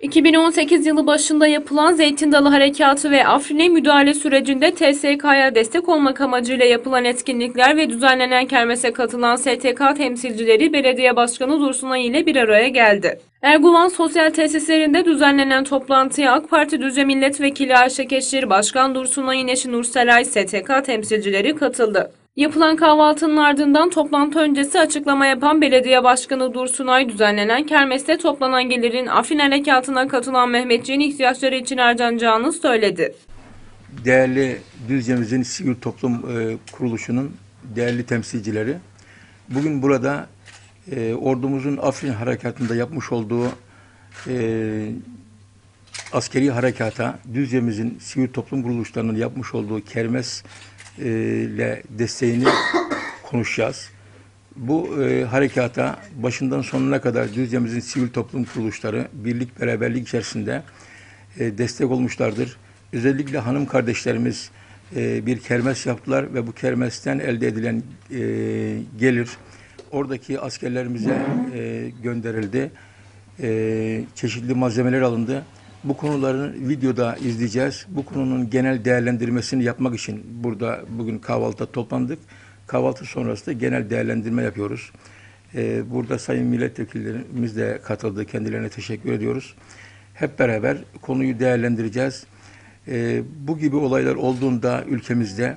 2018 yılı başında yapılan Zeytin Dalı Harekatı ve Afrin'e müdahale sürecinde TSK'ya destek olmak amacıyla yapılan etkinlikler ve düzenlenen kermese katılan STK temsilcileri Belediye Başkanı Dursunay ile bir araya geldi. Erguvan Sosyal Tesislerinde düzenlenen toplantıya AK Parti Düzce Milletvekili Ayşe Keşir, Başkan Dursunay'ın eşi Nurselay STK temsilcileri katıldı. Yapılan kahvaltının ardından toplantı öncesi açıklama yapan Belediye Başkanı Dursunay düzenlenen kermeste toplanan gelirin Afrin Harekatı'na katılan Mehmetçiğin ihtiyaçları için harcanacağını söyledi. değerli Düzce'mizin sivil toplum e, kuruluşunun değerli temsilcileri. Bugün burada e, ordumuzun Afrin harekatında yapmış olduğu e, askeri harekata, Düzce'mizin sivil toplum kuruluşlarının yapmış olduğu kermes ile desteğini konuşacağız. Bu e, harekata başından sonuna kadar Düzce'mizin sivil toplum kuruluşları birlik beraberlik içerisinde e, destek olmuşlardır. Özellikle hanım kardeşlerimiz e, bir kermes yaptılar ve bu kermesten elde edilen e, gelir oradaki askerlerimize e, gönderildi. E, çeşitli malzemeler alındı. Bu konuların videoda izleyeceğiz. Bu konunun genel değerlendirmesini yapmak için burada bugün kahvaltıda toplandık. Kahvaltı sonrası da genel değerlendirme yapıyoruz. Ee, burada sayın milletvekillerimiz de katıldı. Kendilerine teşekkür ediyoruz. Hep beraber konuyu değerlendireceğiz. Ee, bu gibi olaylar olduğunda ülkemizde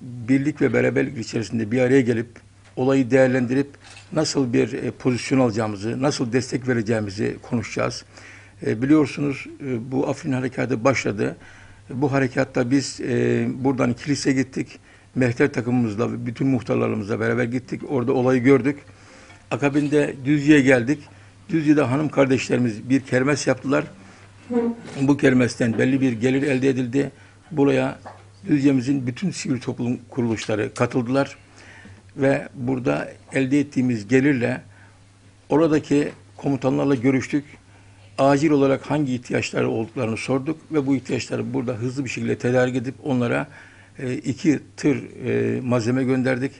birlik ve beraberlik içerisinde bir araya gelip olayı değerlendirip nasıl bir e, pozisyon alacağımızı, nasıl destek vereceğimizi konuşacağız. E, biliyorsunuz e, bu Afrin Harekatı başladı. Bu harekatta biz e, buradan kilise gittik. Mehter takımımızla ve bütün muhtarlarımızla beraber gittik. Orada olayı gördük. Akabinde Düzce'ye geldik. Düzce'de hanım kardeşlerimiz bir kermes yaptılar. Bu kermesten belli bir gelir elde edildi. Buraya Düzce'mizin bütün sivil toplum kuruluşları katıldılar. Ve burada elde ettiğimiz gelirle oradaki komutanlarla görüştük. Acil olarak hangi ihtiyaçları olduklarını sorduk ve bu ihtiyaçları burada hızlı bir şekilde tedarik edip onlara e, iki tır e, malzeme gönderdik.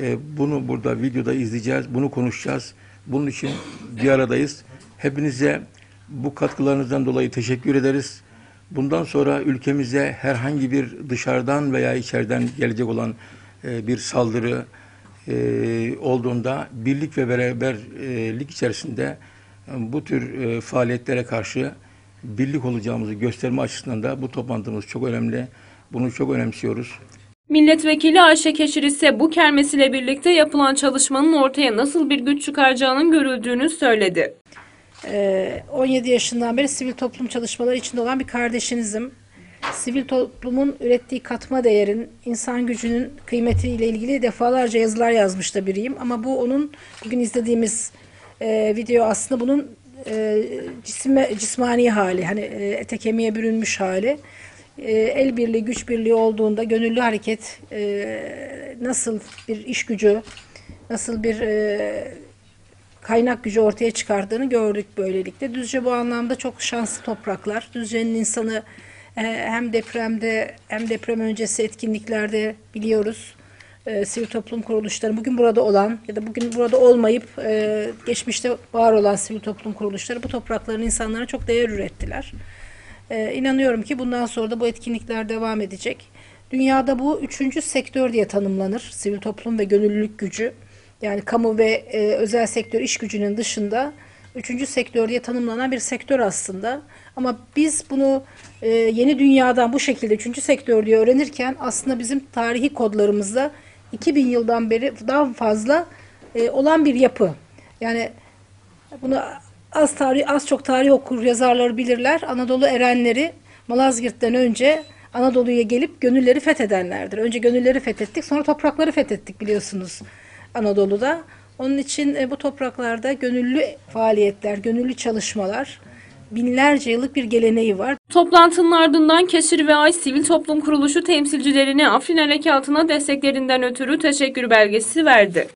E, bunu burada videoda izleyeceğiz, bunu konuşacağız. Bunun için bir aradayız. Hepinize bu katkılarınızdan dolayı teşekkür ederiz. Bundan sonra ülkemize herhangi bir dışarıdan veya içeriden gelecek olan e, bir saldırı e, olduğunda birlik ve beraberlik içerisinde bu tür e, faaliyetlere karşı birlik olacağımızı gösterme açısından da bu toplantımız çok önemli. Bunu çok önemsiyoruz. Milletvekili Ayşe Keşir ise bu kermes ile birlikte yapılan çalışmanın ortaya nasıl bir güç çıkaracağının görüldüğünü söyledi. Ee, 17 yaşından beri sivil toplum çalışmaları içinde olan bir kardeşinizim. Sivil toplumun ürettiği katma değerin, insan gücünün kıymetiyle ilgili defalarca yazılar yazmış da biriyim. Ama bu onun bugün izlediğimiz e, video aslında bunun e, cisme, cismani hali, hani e, ete kemiğe bürünmüş hali. E, el birliği, güç birliği olduğunda gönüllü hareket e, nasıl bir iş gücü, nasıl bir e, kaynak gücü ortaya çıkardığını gördük böylelikle. Düzce bu anlamda çok şanslı topraklar. Düzce'nin insanı e, hem depremde hem deprem öncesi etkinliklerde biliyoruz. E, sivil toplum kuruluşları bugün burada olan ya da bugün burada olmayıp e, geçmişte var olan sivil toplum kuruluşları bu toprakların insanlara çok değer ürettiler. E, inanıyorum ki bundan sonra da bu etkinlikler devam edecek. Dünyada bu üçüncü sektör diye tanımlanır. Sivil toplum ve gönüllülük gücü. Yani kamu ve e, özel sektör iş gücünün dışında üçüncü sektör diye tanımlanan bir sektör aslında. Ama biz bunu e, yeni dünyadan bu şekilde üçüncü sektör diye öğrenirken aslında bizim tarihi kodlarımızda 2000 yıldan beri daha fazla e, olan bir yapı. Yani bunu az tarih az çok tarih okur yazarları bilirler. Anadolu erenleri Malazgirt'ten önce Anadolu'ya gelip gönülleri fethedenlerdir. Önce gönülleri fethettik, sonra toprakları fethettik biliyorsunuz Anadolu'da. Onun için e, bu topraklarda gönüllü faaliyetler, gönüllü çalışmalar binlerce yıllık bir geleneği var. Toplantının ardından Keşir ve Ay Sivil Toplum Kuruluşu temsilcilerine Afrin Harekatı'na desteklerinden ötürü teşekkür belgesi verdi.